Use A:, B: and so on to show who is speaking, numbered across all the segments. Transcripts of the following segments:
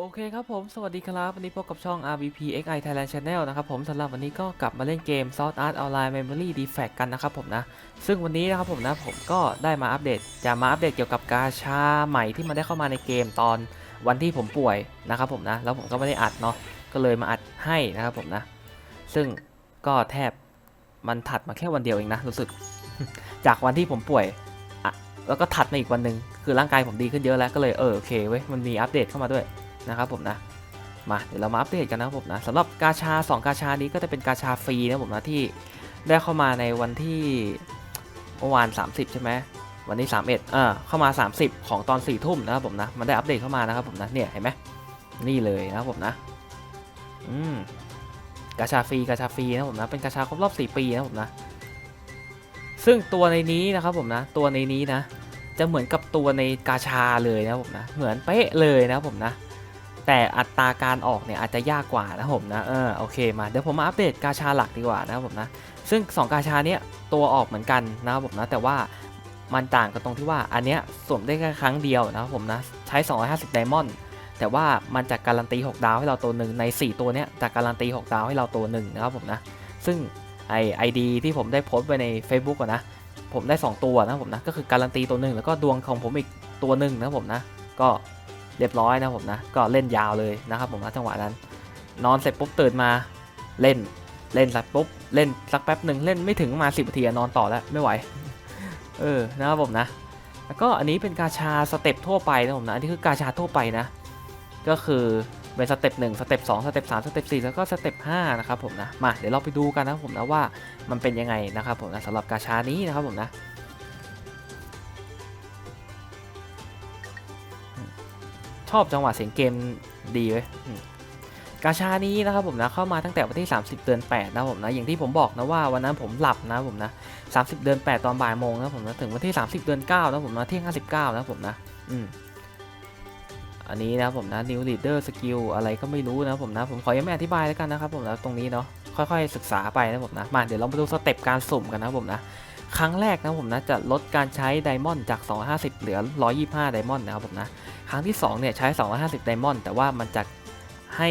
A: โอเคครับผม สวัสดีครับ วันนี้พบกับช่อง RBP XI Thailand Channel นะครับผมสำหรับวันนี้ก็กลับมาเล่นเกม Sword Art Online Memory Defect กันนะครับผมนะ ซึ่งวันนี้นะครับผมนะผมก็ได้มาอัปเดต จะมาอัปเดตเกี่ยวกับกาชาใหม่ที่มันได้เข้ามาในเกมตอนวันที่ผมป่วยนะครับผมนะ แล้วผมก็ไม่ได้อัดเนาะ ก็เลยมาอัดให้นะครับผมนะ ซึ่งก็แทบมันถัดมาแค่วันเดียวเองนะรู้สึก จากวันที่ผมป่วยแล้วก็ถัดมาอีกวันหนึ่งคือร่างกายผมดีขึ้นเยอะแล้วก็เลยเออโอเคเว้ยมันมีอัปเดตเข้ามาด้วย นะครับผมนะมาเดี๋ยวเรามาอัปเดตกันนะครับผมนะสำหรับกาชา 2 กาชานี้ก็จะเป็นกาชาฟรีนะผมนะที่ได้เข้ามาในวันที่เมื่อวาน 30 ใช่ไหมวันนี้ 31เออเข้ามา 30 ของตอน4ทุ่มนะครับผมนะมันได้อัปเดตเข้ามานะครับผมนะเนี่ยเห็นไหมนี่เลยนะครับผมนะอืมกาชาฟรีกาชาฟรีนะผมนะเป็นกาชาครบรอบ 4 ปีนะผมนะซึ่งตัวในนี้นะครับผมนะตัวในนี้นะ จะเหมือนกับตัวในกาชาเลยนะครับผมนะเหมือนเป๊ะเลยนะครับผมนะ แต่อัตราการออกเนี่ยอาจจะยากกว่านะผมนะเออโอเคมาเดี๋ยวผมมาอัปเดตกาชาหลักดีกว่านะครับผมนะซึ่ง 2 กาชาเนี้ยตัวออกเหมือนกันนะครับผมนะแต่ว่ามันต่างกันตรงที่ว่าอันเนี้ยสวมได้แค่ครั้งเดียวนะครับผมนะใช้ 250ไดมอนด์แต่ว่ามันจะการันตี 6 ดาวให้เราตัวหนึ่งใน 4 ตัวเนี้ยจะการันตี 6 ดาวให้เราตัวหนึ่งนะครับผมนะซึ่งไอไอดีที่ผมได้โพสต์ไว้ใน Facebook อะนะผมได้ 2 ตัวนะครับผมนะก็คือการันตีตัวหนึ่งแล้วก็ดวงของผมอีกตัวหนึ่งนะครับผมนะก็ เรียบร้อยนะผมนะ ก็เล่นยาวเลยนะครับผมนะจังหวะนั้น นอนเสร็จปุ๊บตื่นมาเล่นเล่นสักปุ๊บเล่นสักแป๊บหนึ่งเล่นไม่ถึงมาสิบนาทีนอนต่อแล้วไม่ไหว เออนะครับผมนะ แล้วก็อันนี้เป็นกาชาสเต็ปทั่วไปนะผมนะอันนี้คือกาชาทั่วไปนะ ก็คือเป็นสเต็ปหนึ่งสเต็ปสองสเต็ปสามสเต็ปสี่แล้วก็สเต็ปห้านะครับผมนะมาเดี๋ยวเราไปดูกันนะผมนะว่ามันเป็นยังไงนะครับผมนะสำหรับกาชานี้นะครับผมนะ ชอบจังหวะเสียงเกมดีเว้ยอืมกาชานี้นะครับผมนะเข้ามาตั้งแต่วันที่ 30 เดือน8นะผมนะอย่างที่ผมบอกนะว่าวันนั้นผมหลับนะผมนะ30 เดือน 8 ตอนบ่ายโมงนะผมนะถึงวันที่ 30 เดือน9นะผมนะเที่ยง59นะผมนะอืมอันนี้นะผมนะ new leader skill อะไรก็ไม่รู้นะผมนะผมขอยังไม่อธิบายแล้วกันนะครับผมนะตรงนี้เนาะค่อยๆศึกษาไปนะผมนะมาเดี๋ยวเรามาดูสเต็ปการสุ่มกันนะผมนะ ครั้งแรกนะผมนะจะลดการใช้ไดมอนด์จาก 250 เหลือ 125 ไดมอนด์นะครับผมนะ ครั้งที่2เนี่ยใช้ 250 ไดมอนด์แต่ว่ามันจะให้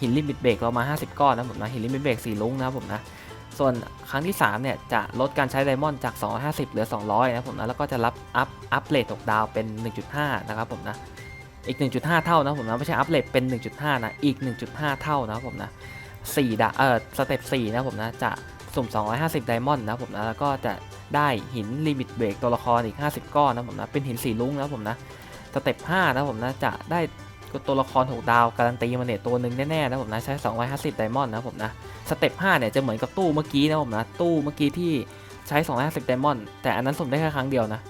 A: หินลิมิตเบรกเรามา 50 ก้อนนะผมนะหินลิมิตเบรกสีลุ้งนะผมนะ ส่วนครั้งที่3เนี่ยจะลดการใช้ไดมอนด์จาก 250 เหลือ 200 นะผมนะแล้วก็จะรับอัพอัพเลทตกดาวเป็น 1.5 นะครับผมนะอีก 1.5 เท่านะผมนะไม่ใช่อัพเลทเป็น 1.5 นะอีก 1.5 เท่านะผมนะ4ดาเอ่อสเต็ป4นะผมนะจะ สุ่ม 250 ไดมอนด์นะผมนะ แล้วก็จะได้หินลิมิตเบรกตัวละครอีก 50 ก้อนนะผมนะ เป็นหินสีลุ้งนะผมนะ สเต็ป 5 นะผมนะ จะได้ตัวละคร6ดาวการันตีมาเนี่ยตัวหนึ่งแน่ๆนะผมนะ ใช้ 250 ไดมอนด์นะผมนะ สเต็ป 5 เนี่ยจะเหมือนกับตู้เมื่อกี้นะผมนะ ตู้เมื่อกี้ที่ใช้ 250 ไดมอนด์ แต่อันนั้นสุ่มได้แค่ครั้งเดียวนะ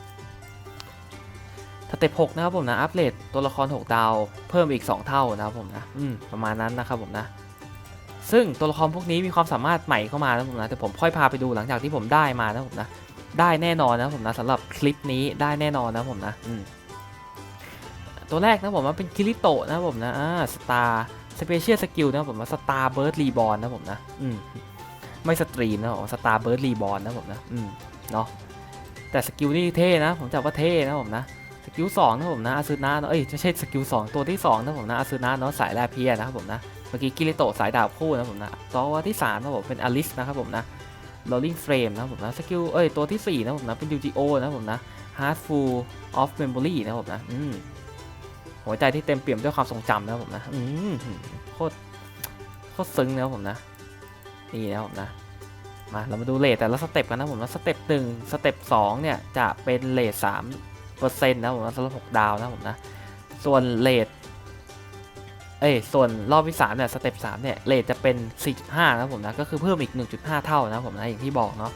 A: สเต็ป6นะครับผมนะ อัปเดตตัวละคร 6 ดาว เพิ่มอีก 2 เท่านะครับผมนะ อืม ประมาณนั้นนะครับผมนะ ซึ่งตัวละครพวกนี้มีความสามารถใหม่เข้ามานะผมนะแต่ผมค่อยพาไปดูหลังจากที่ผมได้มานะผมนะได้แน่นอนนะผมนะสำหรับคลิปนี้ได้แน่นอนนะผมนะตัวแรกนะผมว่าเป็นคิริโตะนะผมนะอ่าสตาร์สเปเชียลสกิลนะผมว่าสตาร์เบิร์ดรีบอลนะผมนะอืมไม่สตรีมนะผมสตาร์เบิร์ดรีบอลนะผมนะอืมเนาะแต่สกิลนี่เท่นะ ผมจับว่าเท่นะผมนะสกิลสองนะผมนะอาซึนะเนาะเอ้ยไม่ใช่สกิลสองตัวที่สองนะผมนะอาซึนะเนาะสายแลเพียนะครับผมนะ เมื่อกี้กิริโตสายดาบคู่นะผมนะตัวที่สามนะผมเป็นอลิสนะครับผมนะ rolling frame นะผมนะสกิลเอ้ยตัวที่สี่นะผมนะเป็นยูจิโอนะผมนะ heartful of memory นะผมนะอืมหัวใจที่เต็มเปี่ยมด้วยความทรงจำนะผมนะอืมโคตรโคตรซึ้งนะผมนะนี่นะผมนะมาเรามาดูเลทแต่ละสเต็ปกันนะผมนะสเต็ปหนึ่งสเต็ปสองเนี่ยจะเป็นเลทสามเปอร์เซ็นต์นะผมนะสำหรับหกดาวนะผมนะส่วนเลท เอ้ยส่วนรอบที่สามเนี่ยสเต็ปสามเนี่ยเลทจะเป็น 4.5 นะผมนะก็คือเพิ่มอีก 1.5 เท่านะผมนะอย่างที่บอกเนาะ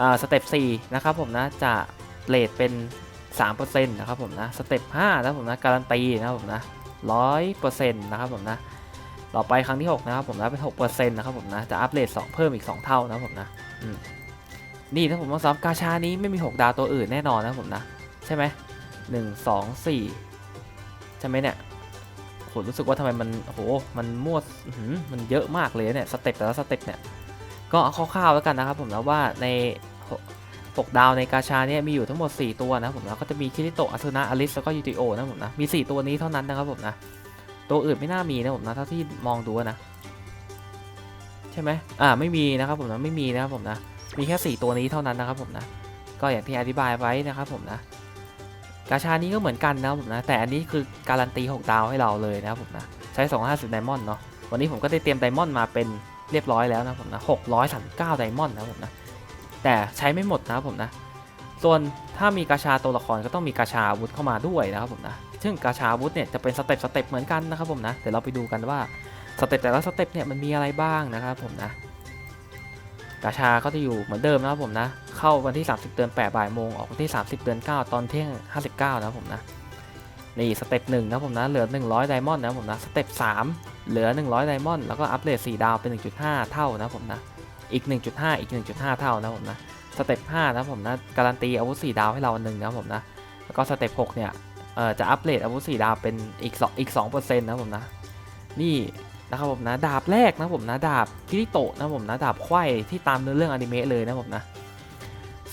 A: อ่าสเต็ปสี่นะครับผมนะจะเลทเป็น 3%นะครับผมนะสเต็ป5นะผมนะการันตีนะครับผมนะ100%นะครับผมนะต่อไปครั้งที่ 6 นะครับผมนะเป็น6%นะครับผมนะจะอัปเดต2เพิ่มอีก 2 เท่านะครับผมนะอืมนี่นะผมว่าสำหรับกาชานี้ไม่มี 6 ดาวตัวอื่นแน่นอนนะผมนะ ใช่ไหมหนึ่งสองสี่ใช่ไหมเนี่ย โหรู้สึกว่าทำไมมันโหมันมั่วมันเยอะมากเลยเนี่ยสเต็ปแต่ละสเต็ปเนี่ยก็เอาคร่าวๆแล้วกันนะครับผมนะว่าใน6ดาวในกาชาเนี่ยมีอยู่ทั้งหมด 4 ตัวนะผมนะก็จะมีคิริโตะอาซึนะอลิสแล้วก็ยูติโอนะผมนะมี 4 ตัวนี้เท่านั้นนะครับผมนะตัวอื่นไม่น่ามีนะผมนะเท่าที่มองดูนะใช่ไหมอ่าไม่มีนะครับผมนะไม่มีนะครับผมนะมีแค่ 4 ตัวนี้เท่านั้นนะครับผมนะก็อย่างที่อธิบายไว้นะครับผมนะ กาชานี้ก็เหมือนกันนะผมนะ แต่อันนี้คือการันตี 6 ดาวให้เราเลยนะครับผมนะ ใช้ 250 ไดมอนด์เนาะ วันนี้ผมก็ได้เตรียมไดมอนด์มาเป็นเรียบร้อยแล้วนะครับผมนะ639 ไดมอนด์นะครับผมนะ แต่ใช้ไม่หมดนะครับผมนะ ส่วนถ้ามีกาชาตัวละครก็ต้องมีกาชาอาวุธเข้ามาด้วยนะครับผมนะ ซึ่งกาชาอาวุธเนี่ยจะเป็นสเต็ปสเต็ปเหมือนกันนะครับผมนะ เดี๋ยวเราไปดูกันว่าสเต็ปแต่ละสเต็ปเนี่ยมันมีอะไรบ้างนะครับผมนะ กาชาก็จะอยู่เหมือนเดิมนะครับผมนะ เข้าวันที่ 30 เดือน8บ่ายโมงออกวันที่ 30 เดือน 9 ตอนเที่ยง 59 นะครับผมนะ นี่สเต็ป1นะครับผมนะ เหลือ 100 ไดมอนด์นะครับผมนะ สเต็ป3เหลือ 100 ไดมอนด์แล้วก็อัปเดต4ดาวเป็น 1.5 เท่านะครับผมนะ อีก 1.5 อีก 1.5 เท่านะครับผมนะ สเต็ป5นะครับผมนะ การันตีอาวุธ4ดาวให้เราอันหนึ่งนะครับผมนะ แล้วก็สเต็ป6เนี่ยเอ่อจะอัปเดตอาวุธ4ดาวเป็นอีก2อีก2%นะครับผมนะ นี่ นะครับผมนะดาบแรกนะผมนะดาบคิริโตะนะผมนะดาบไขว้ที่ตามเนื้อเรื่องอนิเมะเลยนะผมนะ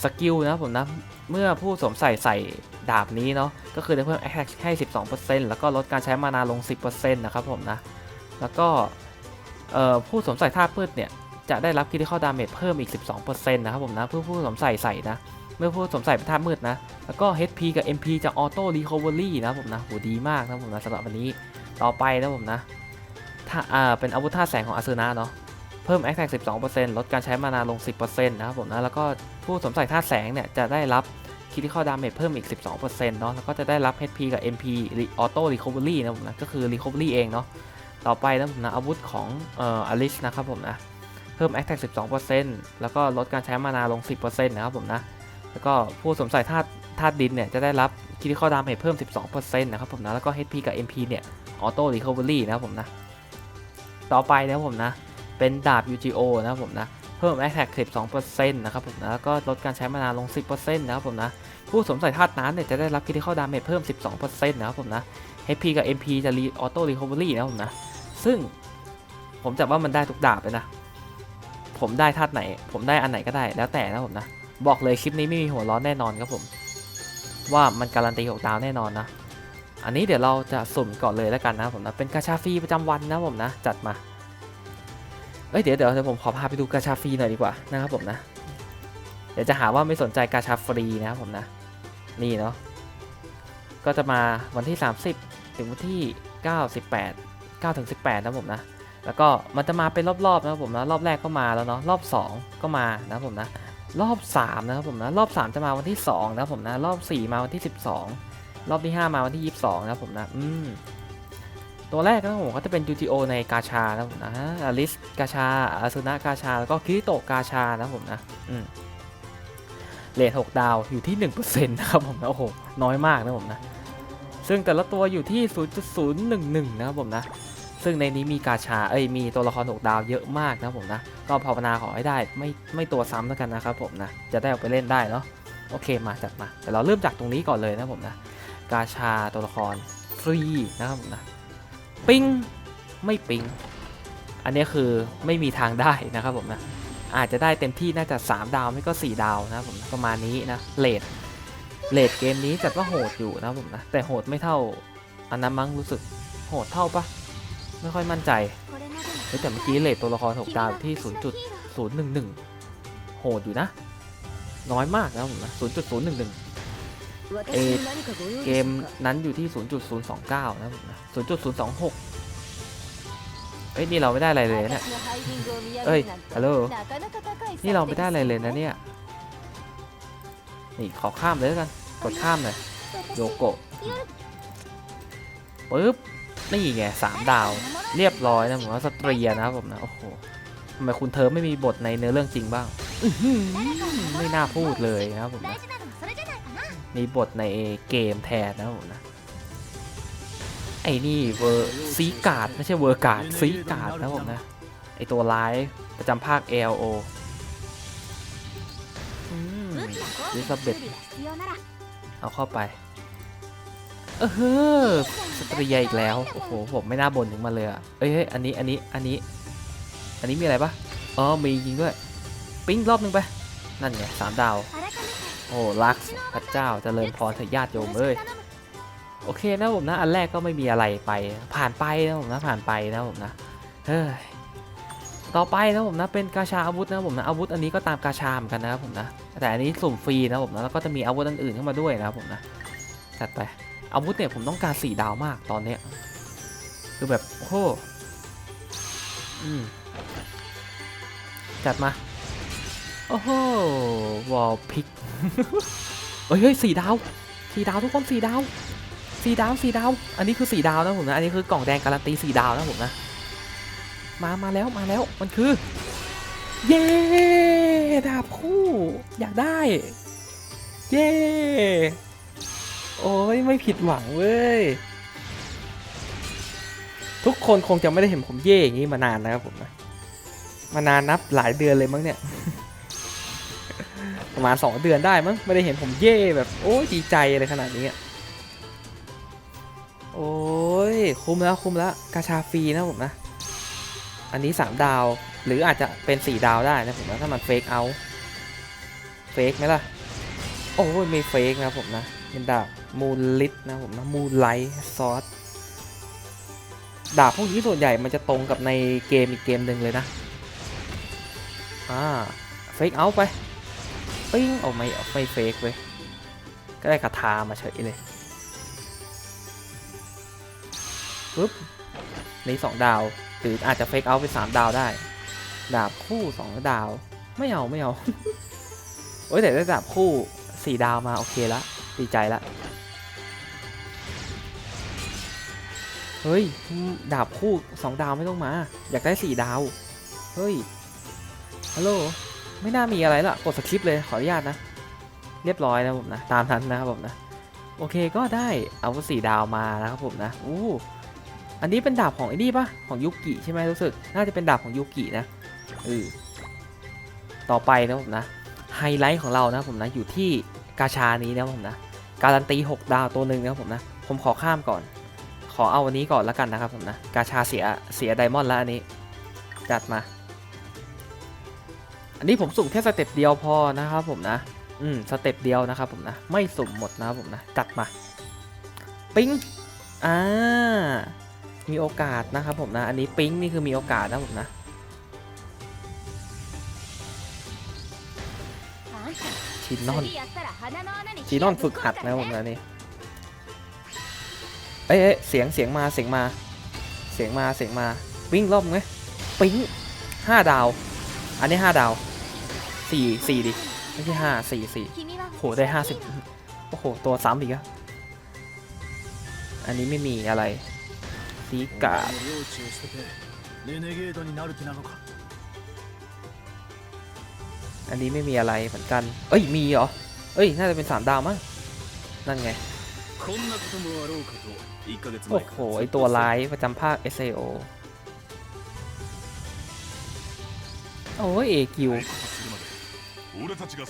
A: สกิลนะผมนะเมื่อผู้สวมใส่ใส่ดาบนี้เนาะก็คือได้เพิ่ม attack ให้ 12%แล้วก็ลดการใช้มานาลง 10%นะครับผมนะแล้วก็ผู้สวมใส่ท่าพืชเนี่ยจะได้รับ critical damage เพิ่มอีก 12%นะครับผมนะเพื่อผู้สวมใส่ใส่นะเมื่อผู้สวมใส่เป็นท่ามืดนะ แล้วก็ HP กับ MP จะ auto recovery นะครับผมนะโหดีมากนะผมนะสำหรับวันนี้ต่อไปนะผมนะ อ่าเป็นอาวุธท่าแสงของอาซูนะเนาะเพิ่ม attack 12%ลดการใช้มานาลง 10%นะครับผมนะแล้วก็ผู้สวมใส่ท่าแสงเนี่ยจะได้รับ critical damage เพิ่มอีก 12%เนาะแล้วก็จะได้รับ HP กับ MP auto recovery นะผมนะก็คือ recovery เองเนาะต่อไปนะผมนะอาวุธของเอ่ออลิสนะครับผมนะเพิ่ม attack 12%แล้วก็ลดการใช้มานาลง 10%นะครับผมนะแล้วก็ผู้สวมใส่ธาตุธาตุดินเนี่ยจะได้รับ critical damage เพิ่ม 12%นะครับผมนะแล้วก็ HP กับ MP เนี่ย auto recovery นะครับผมนะ ต่อไปนะครับผมนะ เป็นดาบ UGO นะครับผมนะ เพิ่ม attack 12%นะครับผมนะ แล้วก็ลดการใช้มานาลง 10%นะครับผมนะ ผู้สวมใส่ธาตุน้ำเนี่ยจะได้รับ critical damage เพิ่ม 12%นะครับผมนะ HP กับ MP จะ re auto recovery นะครับผมนะ ซึ่งผมจับว่ามันได้ทุกดาบเลยนะ ผมได้ธาตุไหน ผมได้อันไหนก็ได้แล้วแต่นะผมนะ บอกเลยคลิปนี้ไม่มีหัวร้อนแน่นอนครับผม ว่ามันการันตี6ดาวแน่นอนนะ อันนี้เดี๋ยวเราจะสุ่มก่อนเลยแล้วกันนะผมนะเป็นกาชาฟรีประจำวันนะผมนะจัดมาเอ้ยเดี๋ยวเดี๋ยวเดี๋ยวผมขอพาไปดูกาชาฟรีหน่อยดีกว่านะครับผมนะ เดี๋ยวจะหาว่าไม่สนใจกาชาฟรีนะครับผมนะนี่เนาะก็จะมาวันที่ 30 ถึงวันที่ 98 9ถึง18 นะผมนะ แล้วก็มันจะมาเป็นรอบๆนะผมนะ รอบแรกก็มาแล้วเนาะ รอบ 2 ก็มานะผมนะ รอบ 3 นะครับผมนะ รอบ 3 จะมาวันที่ 2 นะผมนะ รอบ 4 มาวันที่ 12 รอบที่ 5 มาวันที่ 22 นะผมนะ อืม ตัวแรกนะผมก็จะเป็น UTO ในกาชานะผมนะอลิสกาชาอาซุนะกาชา แล้วก็คิริโตกาชานะผมนะ อืมเรท6ดาวอยู่ที่1%นะครับผมนะโอ้โห น้อยมากนะผมนะ ซึ่งแต่ละตัวอยู่ที่ 0.011 นะครับผมนะ ซึ่งในนี้มีกาชา เอ้ย มีตัวละคร 6 ดาวเยอะมากนะผมนะ ก็ภาวนาขอให้ได้ไม่ไม่ตัวซ้ำแล้วกันนะครับผมนะ จะได้เอาไปเล่นได้เนาะ โอเคมาจัดมา แต่เราเริ่มจากตรงนี้ก่อนเลยนะผมนะ กาชาตัวละครฟรีนะครับผมนะปิงไม่ปิงอันนี้คือไม่มีทางได้นะครับผมนะอาจจะได้เต็มที่น่าจะ 3 ดาวไม่ก็ 4 ดาวนะครับผมประมาณนี้นะเลทเลทเกมนี้จัดว่าโหดอยู่นะผมนะแต่โหดไม่เท่าอันนั้นมั้งรู้สึกโหดเท่าปะไม่ค่อยมั่นใจแต่เมื่อกี้เลทตัวละคร6ดาวอยู่ที่ 0.011 โหดอยู่นะ น้อยมากนะผมนะ0.011
B: เอ
A: เกมนั้นอยู่ที่ 0.029 นะผมนะ 0.026 เอ้ยนี่เราไม่ได้อะไรเลยเนี่ย เอ้ย ฮัลโหล นี่เราไม่
B: ได้
A: อะ
B: ไร
A: เล
B: ย
A: นะเนี่
B: ย
A: นี่ขอข้ามเลยแล้วกัน กดข้ามเลยโย
B: โย
A: โกะปึ๊บ นี่ไงสามดาว เรียบร้อยนะผมว่าสตรีอะนะครับผมนะ โอ้โหทำไมคุณเธอไม่มีบทในเนื้อเรื่องจริงบ้าง ไม่น่าพูดเลยนะครับผมนะ มีบทในเกมแทนนะผมนะไอ้นี่เวอร์ซีการ์ดไม่ใช่เวอร์การ์ดซีการ์ดนะผมนะไอตัวร้ายประจำภาค LO อืมลิซาเบธเอาเข้าไปเออเฮ้อสตรียอีกแล้ว โอ้โห ผมไม่น่าบ่นถึงมันเลยอะเอ้ยเฮ้ยอันนี้ อันนี้ อันนี้ อันนี้มีอะไรปะอ๋อ มีจริงด้วย ปิ้งรอบนึงไป นั่นไงสามดาว โอ้ลักพระเจ้าเจริญพรเถิดญาติโยมเอ้ยโอเคนะผมนะอันแรกก็ไม่มีอะไรไป ผ่านไปนะผมนะผ่านไปนะผมนะเฮ้ยต่อไปนะผมนะเป็นกาชาอาวุธนะผมนะอาวุธอันนี้ก็ตามกาชาเหมือนกันนะครับผมนะแต่อันนี้สุ่มฟรีนะผมนะแล้วก็จะมีอาวุธอันอื่นเข้ามาด้วยนะครับผมนะจัดไปอาวุธเนี่ยผมต้องการสี่ดาวมากตอนเนี้ยคือแบบโอ้โหอืมจัดมา โอ้โห วอลพิกเฮ้ยสี่ดาวสี่ดาวทุกคนสี่ดาวสี่ดาวสี่ดาว อันนี้คือสี่ดาวนะผมนะ อันนี้คือกล่องแดงการันตีสี่ดาวนะผมนะ มา มาแล้ว มาแล้ว มันคือ เย้ดาบคู่ อยากได้ เย้ โอ้ยไม่ผิดหวังเว้ย ทุกคนคงจะไม่ได้เห็นผมเย่อย่างนี้มานานแล้วครับผมนะ มานานนับหลายเดือนเลยมั้งเนี่ย ประมาณสองเดือนได้มั้งไม่ได้เห็นผมเย่แบบโอ้ยดีใจอะไรขนาดนี้โอ้ยคุ้มแล้วคุ้มแล้วกาชาฟรีนะผมนะ อันนี้ 3 ดาวหรืออาจจะเป็น 4 ดาวได้นะผมนะถ้ามันเฟกเอาเฟกไหมล่ะ โอ้ยไม่เฟกนะผมนะเป็นดาบมูลลิทนะผมนะมูลไลท์ซอสดาบพวกนี้ส่วนใหญ่มันจะตรงกับในเกมอีกเกมหนึ่งเลยนะ อ่าเฟกเอาไป ปิ้งออกไม่ไม่เฟกเว้ย ก็ได้คาถามาเฉยเลยปึ๊บนี่สองดาว หรืออาจจะเฟกเอาเป็นสามดาวได้ ดาบคู่สองดาว ไม่เอาไม่เอาโอ้ยแต่ได้ดาบคู่สี่ดาวมาโอเคละดีใจละ เฮ้ย ดาบคู่สองดาวไม่ต้องมา อยากได้สี่ดาว เฮ้ย ฮัลโหล ไม่น่ามีอะไรละกดสคริปต์เลยขออนุญาตนะ เรียบร้อยนะผมนะ ตามนั้นนะครับผมนะ โอเคก็ได้เอาสีดาวมานะครับผมนะอู้อันนี้เป็นดาบของไอ้นี่ปะของยุกิใช่ไหมรู้สึก น่าจะเป็นดาบของยุกินะเออต่อไปนะผมนะไฮไลท์ของเรานะผมนะอยู่ที่กาชานี้นะผมนะการันตี 6 ดาวตัวหนึ่งนะผมนะผมขอข้ามก่อน ขอเอาวันนี้ก่อนแล้วกันนะครับผมนะกาชาเสียเสียไดมอนด์แล้วอันนี้จัดมา อันนี้ผมสุ่มแค่สเต็ปเดียวพอนะครับผมนะ อืมสเต็ปเดียวนะครับผมนะ ไม่สุ่มหมดนะครับผมนะจัดมา ปิ้ง อ่า มีโอกาสนะครับผมนะ อันนี้ปิ๊งนี่คือมีโอกาสนะผมนะ ชินนอน ชินนอนฝึกหัดนะผมนะนี่เอ้ยเสียงเสียงมาเสียงมา เสียงมาเสียงมา วิ่งรอบไหมปิ๊งห้าดาว อันนี้ห้าดาว สี่สี่ดิ ไม่ใช่ห้าสี่สี่โหได้ห้าสิบโอ้โห ตัวสามอีกอะอันนี้ไม่มีอะไรสีกาอันนี้ไม่มีอะไรเหมือนกัน เอ้ย มีเหรอ เอ้ย น่าจะเป็นสามดาวมั้ง นั่นไง โอ้โห ไอตัวร้ายประจำภาค SAO โอ้ย เอคิว
C: 俺たちが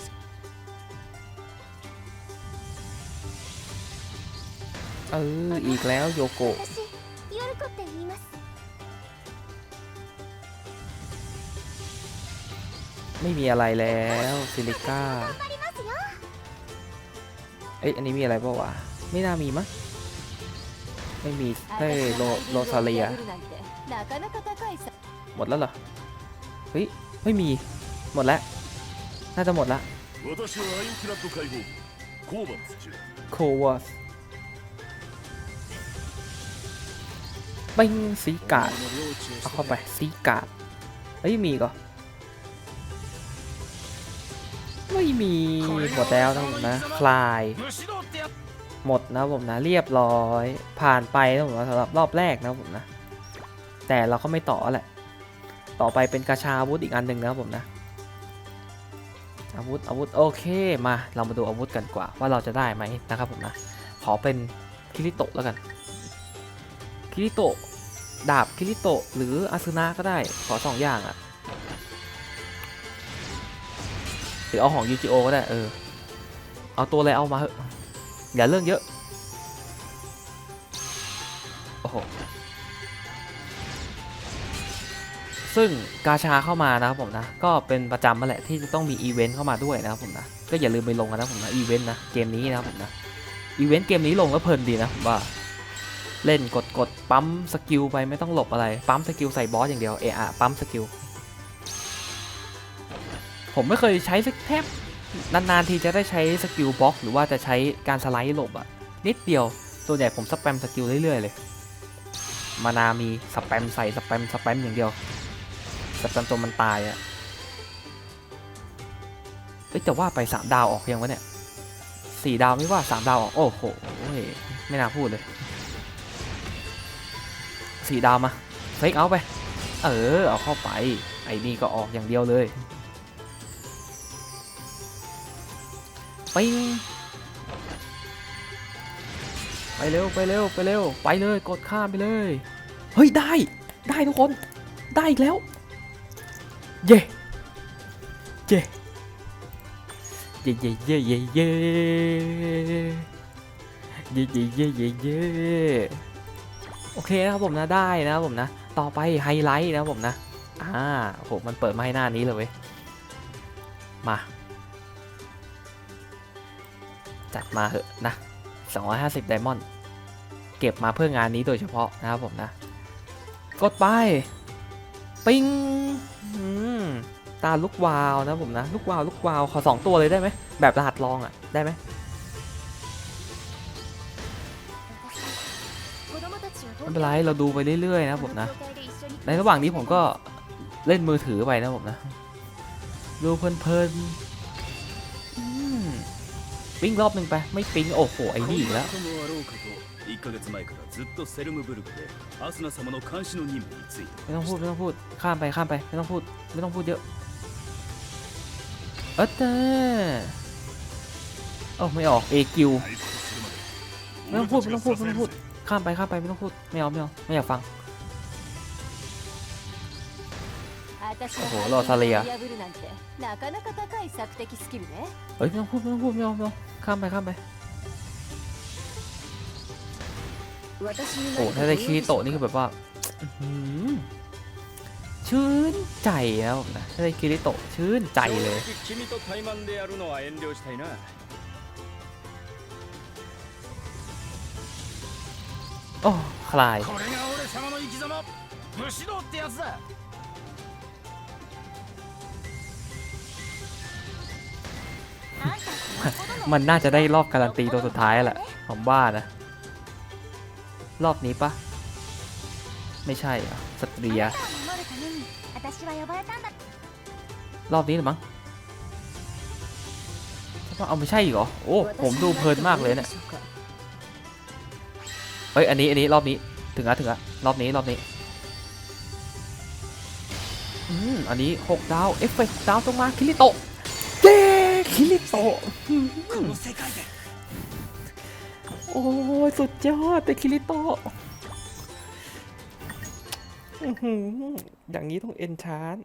A: เออ อีกแล้วโยโกะ
D: 私ヨルコって言います
A: ไม่มีอะไรแล้วซิลิก้า
D: 頑張りますよ
A: เอ้ย อันนี้มีอะไรเปล่าวะ ไม่น่ามีมั้ง ไม่มีเฮ้ยโลโลซาเลีย
D: なかなか高いさ
A: หมดแล้วเหรอ เฮ้ย ไม่มี หมดแล้ว น่าจะหมดละโควอสปิ้งสีกาดเอาเข้าไปสีกาดเอ้ยมีก็ไม่มีหมดแล้วนะผมนะ คลาย หมดนะผมนะ เรียบร้อย ผ่านไปนะผมนะสำหรับรอบแรกนะผมนะ แต่เราก็ไม่ต่อแหละ ต่อไปเป็นกระชาวุธอีกอันหนึ่งนะผมนะ อาวุธอาวุธโอเคมาเรามาดูอาวุธกันกว่า ว่าเราจะได้ไหมนะครับผมนะขอเป็นคิริโตะแล้วกันคิริโตะดาบคิริโตะหรืออาซึนะก็ได้ขอสองอย่างอะหรือเอาของยูจิโอก็ได้เออเอาตัวอะไรเอามาเถอะอย่าเรื่องเยอะโอ้โห ซึ่งกาชาเข้ามานะครับผมนะ ก็เป็นประจำมาแหละที่จะต้องมีอีเวนต์เข้ามาด้วยนะครับผมนะ ก็อย่าลืมไปลงกันนะผมนะอีเวนต์นะเกมนี้นะครับผมนะอีเวนต์เกมนี้ลงแล้วเพลินดีนะผมว่าเล่นกดกดปั๊มสกิลไปไม่ต้องหลบอะไรปั๊มสกิลใส่บอสอย่างเดียวเออะปั๊มสกิลผมไม่เคยใช้สักแทบนานๆทีจะได้ใช้สกิลบล็อก หรือว่าจะใช้การสไลด์หลบอะนิดเดียวตัวใหญ่ผมสแปมสกิลเรื่อยๆเลย มานามีสแปมใส่สแปมสแปมอย่างเดียว สแปมตัวมันตายอะเอ้ยแต่ว่าไปสามดาวออกยังวะเนี่ยสี่ดาวไม่ว่าสามดาวออก โอ้โหไม่น่าพูดเลยสี่ดาวมาเฟกเอาไป เออ เอาเข้าไป ไอ้นี่ก็ออกอย่างเดียวเลยปิ้งไปเร็วไปเร็วไปเร็วไปเลยกดข้ามไปเลย เฮ้ย ได้ได้ทุกคน ได้อีกแล้ว เย่เย่เย่เย่เย่เย่เย่เย่เย่เย่เย่เย่โอเคนะครับผมนะได้นะครับผมนะ ต่อไปไฮไลท์นะครับผมนะอ่าโหมันเปิดมาให้หน้านี้เลยเว้ยมา จัดมาเหอะนะ 250ไดมอนด์เก็บมาเพื่องานนี้โดยเฉพาะนะครับผมนะ กดไป ปิ้งอืม ตาลูกวาวนะผมนะลูกวาวลูกวาวขอสองตัวเลยได้ไหมแบบรหัสลองอะได้ไหมไม่เป็นไรเราดูไปเรื่อยๆนะผมนะ ในระหว่างนี้ผมก็เล่นมือถือไปนะผมนะ ดูเพลินๆปิ้งรอบหนึ่งไป ไม่ปิ้งโอ้โหไอ้นี่อีกแล้วไม่ต้องพูดไม่ต้องพูดข้ามไปข้ามไปไม่ต้องพูดไม่ต้องพูดเยอะ เออแต่เออไม่ออกเอคิวไม่ต้องพูดไม่ต้องพูดไม่ต้องพูดข้ามไปข้ามไปไม่ต้องพูดไม่เอาไม่เอาไม่อยากฟัง
D: โอ้โหรอซาเลีย
A: เฮ้ยไม่ต้องพูดไม่ต้องพูดไม่เอาไม่เอาข้ามไปข้ามไปโอ้ถ้าได้คีโตะนี่คือแบบว่า ชื่นใจแล้วนะถ้าคิริโตะชื่นใจเลย โอ้คลาย มันน่าจะได้รอบการันตีตัวสุดท้ายแหละ ผมว่านะ รอบนี้ปะ ไม่ใช่อ่สตรีย
D: 私は呼ばれたんだ
A: รอบนี้หรือมั้งใช่ปะเอาไม่ใช่อีกเหรอ โอ้ ผมดูเพลินมากเลยเนี่ย เอ้ย อันนี้ อันนี้ รอบนี้ ถึงละถึงละรอบนี้ รอบนี้ อืม อันนี้ 6 ดาว เอฟเฟกต์ดาวตรงมา คิริโตะ เย้ คิริโตะอืม
B: この世界で
A: โอ้ย สุดยอดแต่คิริโตะอื้อหือ อย่างนี้ต้องเอนชาน